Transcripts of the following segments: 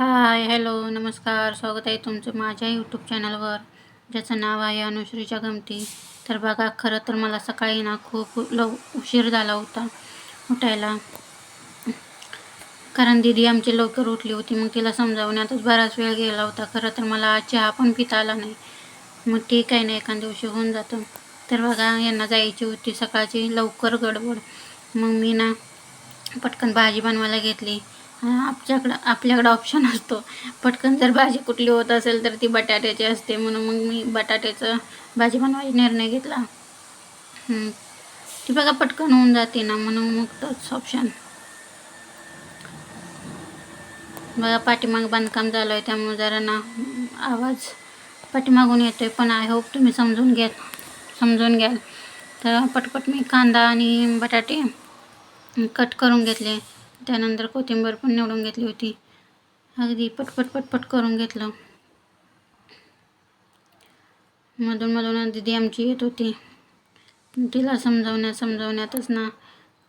Hi hello नमस्कार स्वागत आहे तुमचं माझ्या यूट्यूब चॅनलवर ज्याचं नाव आहे अनुश्रीच्या गमती तर बघा खरं तर मला सकाळी ना खूप लव उशीर झाला होता उठायला. कारण दिदी आमची लवकर उठली होती मग तिला समजावण्यातच बराच वेळ गेला होता. खरं तर मला आज चहा पण पिता आला नाही. मग ठीक आहे ना एखाद्या दिवशी होऊन जातं. तर बघा यांना जायची होती सकाळची लवकर गडबड. मग मी ना पटकन भाजी बनवायला घेतली. आपल्याकडं आपल्याकडं ऑप्शन असतो. पटकन जर भाजी कुठली होत असेल तर ती बटाट्याची असते म्हणून मग मी बटाट्याचं भाजी बनवायचा निर्णय घेतला. ती बघा पटकन होऊन जाते ना म्हणून मग तोच ऑप्शन बघा पाठीमाग बांधकाम झालं आहे त्यामुळे जरा ना आवाज पाठीमागून येतो आहे पण आय होप तुम्ही समजून घ्याल समजून घ्याल. तर पटपट मी कांदा आणि बटाटे कट करून घेतले. त्यानंतर कोथिंबीर पण निवडून घेतली होती. अगदी पटपट पटपट करून घेतलं. मधून मधून दिदी आमची येत होती. तिला समजावण्या समजावण्यातच ना.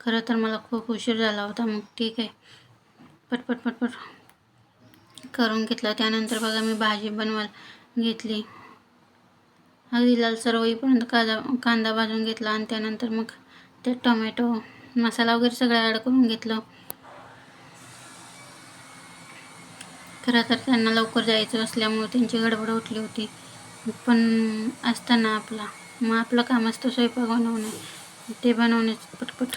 खरं तर मला खूप उशीर झाला होता. मग ठीक आहे. पटपट पटपट करून घेतलं. त्यानंतर बघा मी भाजी बनवायला घेतली. अगदी लालसर होईपर्यंत कांदा कांदा भाजून घेतला आणि त्यानंतर मग ते टोमॅटो मसाला वगैरे सगळं ॲड करून घेतलं. खरं तर त्यांना लवकर जायचं असल्यामुळे त्यांची गडबड उठली होती. पण असताना आपला मग आपलं काम असतं स्वयंपाक बनवणं ते बनवण्याचं पटपट.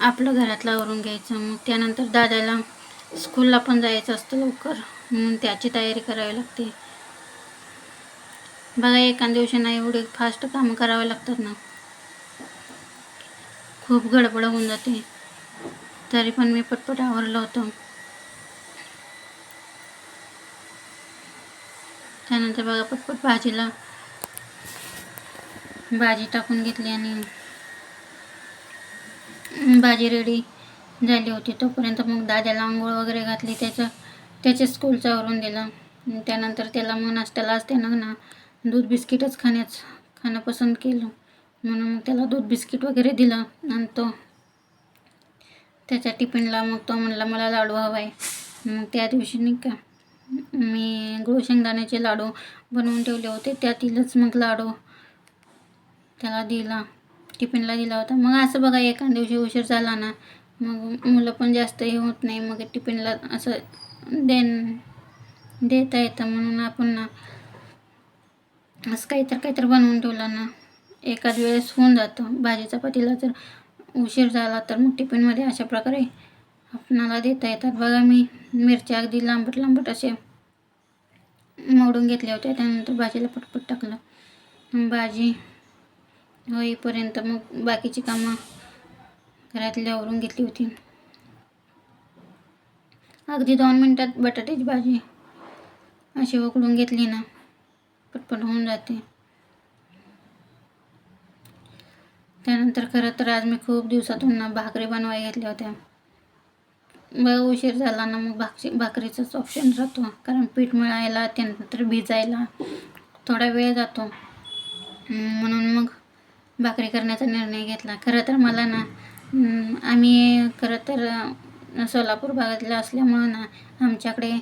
आपलं घरातलं आवरून घ्यायचं मग त्यानंतर दादाला स्कूलला पण जायचं असतं लवकर. म्हणून त्याची तयारी करावी लागते. बघा एका दिवशी नाही एवढे फास्ट कामं करावे लागतात ना. खूप गडबड होऊन जाते. तरी पण मी पटपट आवरलं होतं. त्यानंतर बघा पटपट भाजीला भाजी टाकून घेतली आणि भाजी रेडी झाली होती. तोपर्यंत मग दाद्याला आंघोळ वगैरे घातली. त्याचं त्याच्या स्कूलचं आवरून दिलं. त्यानंतर त्याला मग नाश्त्याला त्यानं ना दूध बिस्किटच खाण्याच खाणं पसंत केलं. म्हणून मग त्याला दूध बिस्किट वगैरे दिलं आणि तो त्याच्या टिफिनला मग तो म्हणला मला लाडू हवा आहे मग त्या दिवशी नाही का मी गुळ शेंगदाण्याचे लाडू बनवून ठेवले होते. त्यातीलच मग लाडू त्याला दिला. टिफिनला दिला होता. मग असं बघा एका दिवशी उशीर झाला ना मग मुलं पण जास्त हे होत नाही. मग टिफिनला असं देन देता येतं म्हणून आपण ना असं काहीतरी काहीतरी बनवून ठेवलं ना एखाद वेळेस होऊन जातं. भाजी चपातीला जर उशीर झाला तर मग टिफिनमध्ये अशा प्रकारे आपणाला देता येतात. बघा मी मिरच्या अगदी लांबट लांबट असे मोडून घेतल्या होत्या. त्यानंतर भाजीला पटपट टाकलं. भाजी होईपर्यंत मग बाकीची कामं घरातली आवरून घेतली होती. अगदी दोन मिनटात बटाट्याची भाजी अशी उकळून घेतली ना पटपट होऊन जाते. त्यानंतर खरं तर आज मी खूप दिवसातून ना भाकरी बनवाय घेतल्या होत्या. मग उशीर झाला ना मग भाकरी भाकरीचाच ऑप्शन राहतो. कारण पीठ मिळायला त्यानंतर भिजायला थोडा वेळ जातो. म्हणून मग भाकरी करण्याचा निर्णय घेतला. खरं तर मला ना आम्ही खरं तर सोलापूर भागातलं असल्यामुळं ना आमच्याकडे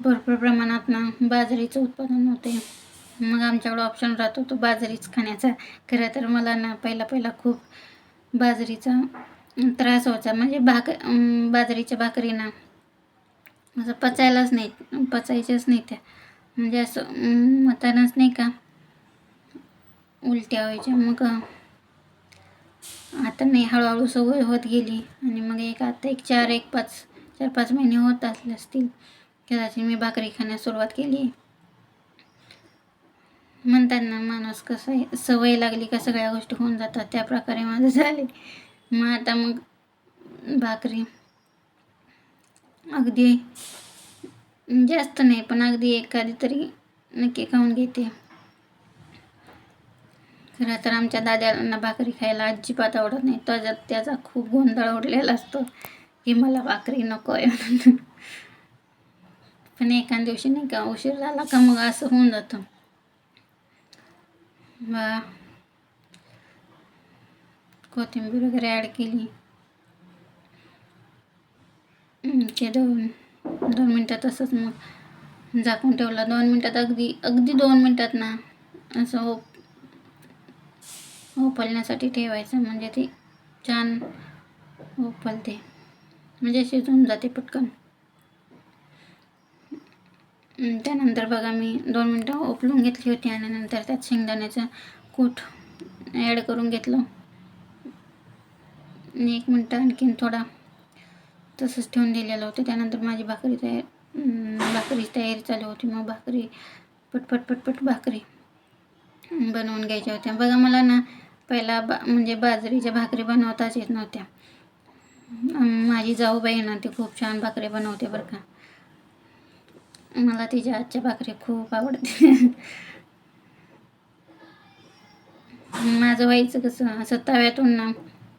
भरपूर प्रमाणात ना बाजरीचं उत्पादन होते. मग आमच्याकडं ऑप्शन राहतो तो बाजरीच खाण्याचा. खरं तर मला ना पहिला पहिला खूप बाजरीचा त्रास व्हायचा. म्हणजे भाक बाजरीच्या भाकरीना असं पचायलाच नाही पचायच्याच नाही त्या. म्हणजे असं मतानच नाही का? उलट्या व्हायच्या. मग आता नाही हळूहळू सवय होत गेली. आणि मग एक आता एक चार एक पाच चार पाच महिने होत असले असतील. कदाचित मी भाकरी खाण्यास सुरुवात केली. म्हणताना माणूस कसं आहे? सवय लागली का सगळ्या गोष्टी होऊन जातात. त्या प्रकारे माझं झाले. मग आता मग भाकरी. अगदी. जास्त नाही पण अगदी एखादी तरी नक्की खाऊन घेते. खरं तर आमच्या दाद्यांना भाकरी खायला अजिबात आवडत नाही. त्याच्यात त्याचा खूप गोंधळ उडलेला असतो. की मला भाकरी नको आहे पण एखाद दिवशी नाही का उशीर झाला का मग असं होऊन जातं. बा. कोथिंबीर वगैरे ॲड केली. ते दोन दोन मिनटात असंच मग झाकून ठेवला. दोन मिनटात अगदी अगदी दोन मिनटात ना असं ओप ओपलण्यासाठी ठेवायचं. म्हणजे ती छान ओपलते. म्हणजे शिजून जाते पटकन. त्यानंतर बघा मी दोन मिनटं ओपलून घेतली होती आणि नंतर त्यात शेंगदाण्याचं कूट ॲड करून घेतलं. आणि एक मिनटं आणखीन थोडा तसंच ठेवून दिलेलं होतं. त्यानंतर माझी भाकरी तयार भाकरीची तयारी चालू होती. मग भाकरी पटपट पटपट भाकरी बनवून घ्यायच्या होत्या. बघा मला ना पहिला बा म्हणजे बाजरीच्या भाकरी बनवताच येत नव्हत्या. माझी जाऊबाई ना ती खूप छान भाकरी बनवते बरं का. मला तिच्या आजच्या भाकरी खूप आवडते. माझं व्हायचं कसं असं तव्यातून ना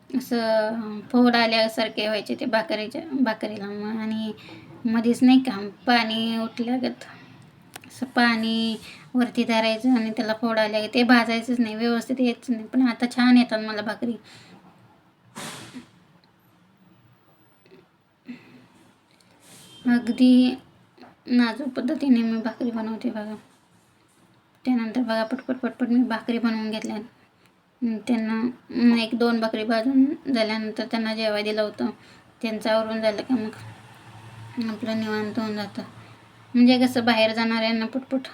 असं फोड आल्यासारखे व्हायचे ते भाकरीच्या भाकरीला. मग आणि मध्येच नाही का पाणी उठल्यागत असं पाणी वरती धरायचं आणि त्याला फोड आल्या ते भाजायचंच नाही व्यवस्थित यायचं नाही. पण आता छान येतात मला भाकरी. अगदी नाजूक पद्धतीने मी भाकरी बनवते बघा. त्यानंतर बघा पटपट पटपट मी भाकरी बनवून घेतल्या. त्यांना एक दोन भाकरी भाजून झाल्यानंतर त्यांना जेवाय दिलं होतं. त्यांचं आवरून झालं का मग? आपलं निवांत होऊन जातं. म्हणजे कसं बाहेर जाणाऱ्यांना पटपट.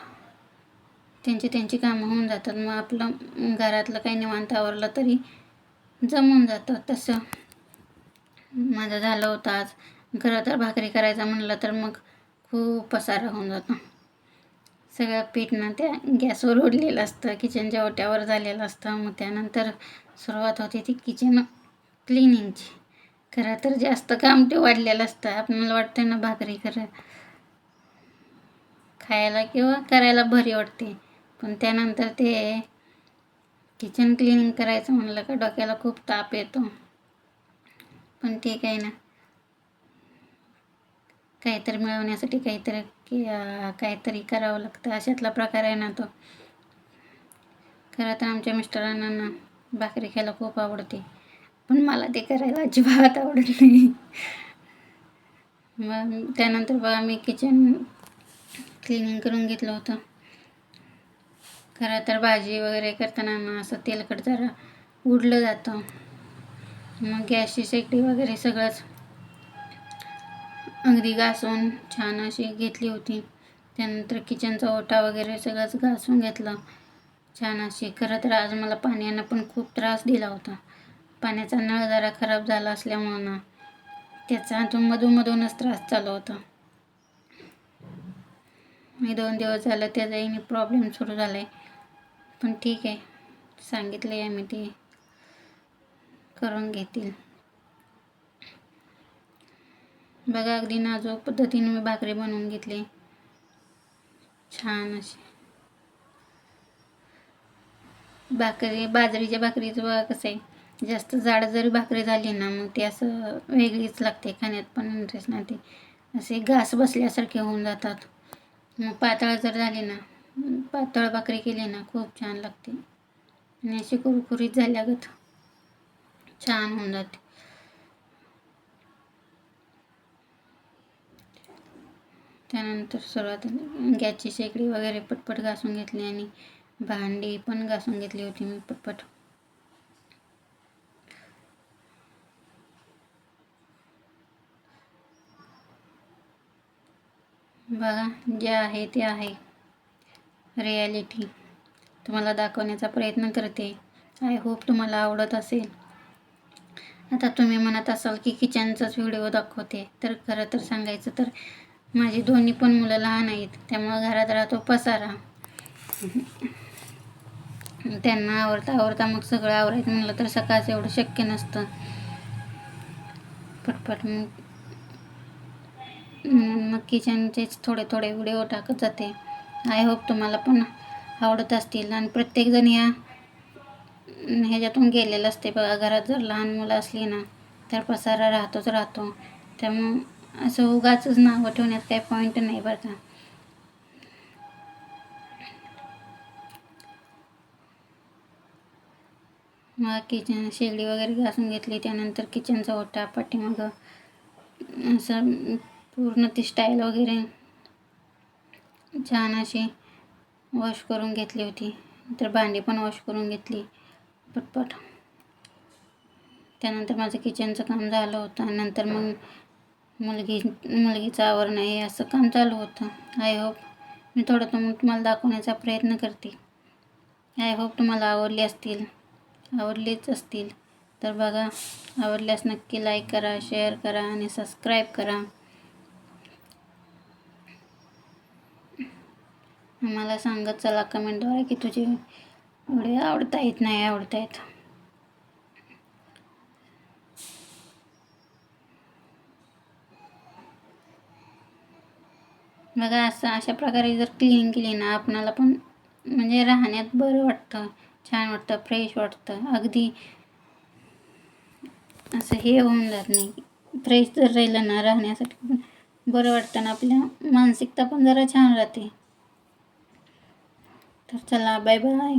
त्यांची त्यांची कामं होऊन जातात. मग आपलं घरातलं काही निवांत आवरलं तरी जमून जातं. तसं माझं झालं होतं आज. खरं तर भाकरी करायचं म्हणलं तर मग खूप पसारा होऊन जातो. सगळं पीठ ना त्या गॅसवर ओढलेलं असतं किचनच्या ओट्यावर झालेलं असतं. मग त्यानंतर सुरुवात होते ती किचन क्लिनिंगची खरं तर जास्त काम ते वाढलेलं असतं. आपल्याला वाटतं ना भाकरी खरं खायला किंवा करायला भरी वाटते. पण त्यानंतर ते किचन क्लिनिंग करायचं म्हणलं का डोक्याला खूप ताप येतो. पण ठीक आहे ना. काहीतरी मिळवण्यासाठी काहीतरी की काहीतरी करावं लागतं. अशातला प्रकार आहे ना तो. खरं तर आमच्या मिस्टरांना ना भाकरी खायला खूप आवडते. पण मला ते करायला अजिबात आवडत नाही. मग त्यानंतर बघा मी किचन क्लिनिंग करून घेतलं होतं. खरं तर भाजी वगैरे करताना ना असं तेलकट जरा उडलं जातं. मग गॅसची शेगडी वगैरे सगळंच. अगदी घासून छान अशी घेतली होती. त्यानंतर किचनचा ओटा वगैरे सगळंच घासून घेतलं. छान अशी खरं तर आज मला पाण्यानं पण खूप त्रास दिला होता. पाण्याचा नळ जरा खराब झाला असल्यामुळं ना त्याचा अजून मधूनमधूनच त्रास चालू होता. मी दोन दिवस झालं त्याचाही प्रॉब्लेम सुरू झाला आहे पण ठीक आहे सांगितलं आहे मी ते करून घेतील. बघा अगदी नाजूक पद्धतीने मी भाकरी बनवून घेतली. छान अशी. भाकरी बाजरीच्या भाकरीचं बघा कसं आहे. जास्त जाड जरी भाकरी झाली ना मग ती असं वेगळीच लागते खाण्यात पण इंटरेस्ट नाही ते. असे घास बसल्यासारखे होऊन जातात. मग पातळ जर झाली ना पातळ भाकरी केली ना खूप छान लागते. आणि अशी कुरकुरीत झाल्यागत छान होऊन जाते. त्यानंतर सुरुवात गॅसची शेगडी वगैरे पटपट घासून घेतली आणि भांडी पण घासून घेतली होती मी पटपट. बघा जे आहे ते आहे. रिॲलिटी तुम्हाला दाखवण्याचा प्रयत्न करते. आय होप तुम्हाला आवडत असेल. आता तुम्ही म्हणत असाल की किचनचाच व्हिडिओ दाखवते. तर खरं तर सांगायचं तर माझी दोन्ही पण मुलं लहान आहेत त्यामुळं घरात राहतो पसारा. त्यांना आवडता आवडता मग सगळं आवरायचं म्हणलं तर सकाळचं एवढं शक्य नसतं. पटपट मग मग किचनचेच थोडे थोडे व्हिडिओ टाकत जाते. आय होप तुम्हाला पण आवडत असतील. आणि प्रत्येकजण या ह्याच्यातून गेलेलं असते बघा घरात जर लहान मुलं असली ना तर पसारा राहतोच राहतो. त्यामुळं असं उगाच नावं ठेवण्यात काही पॉईंट नाही बरं का. मग किचन शेगडी वगैरे घासून घेतली त्यानंतर किचनचा ओटा पाठीमागं असं पूर्ण ती स्टाईल वगैरे छान अशी वॉश करून घेतली होती. तर भांडी पण वॉश करून घेतली पटपट. त्यानंतर माझं किचनचं काम झालं होतं. नंतर मग मुलगी मुलगीचं आवरण आहे असं काम चालू होतं. आय होप मी थोडं तो तुम्हाला दाखवण्याचा प्रयत्न करते. आय होप तुम्हाला आवडली असतील आवडलीच असतील. तर बघा आवडल्यास नक्की लाईक करा शेअर करा आणि सबस्क्राईब करा. मला सांगत चला कमेंटद्वारे की तुझे व्हिडिओ आवडता येत नाही आवडता येत. बघा असं अशा प्रकारे जर क्लीन केली ना आपणाला पण म्हणजे राहण्यात बरं वाटतं छान वाटतं फ्रेश वाटतं. अगदी असं हे होऊन जात नाही. फ्रेश जर राहिलं ना राहण्यासाठी पण बरं वाटतं ना आपल्या मानसिकता पण जरा छान राहते. तर चला बाय बाय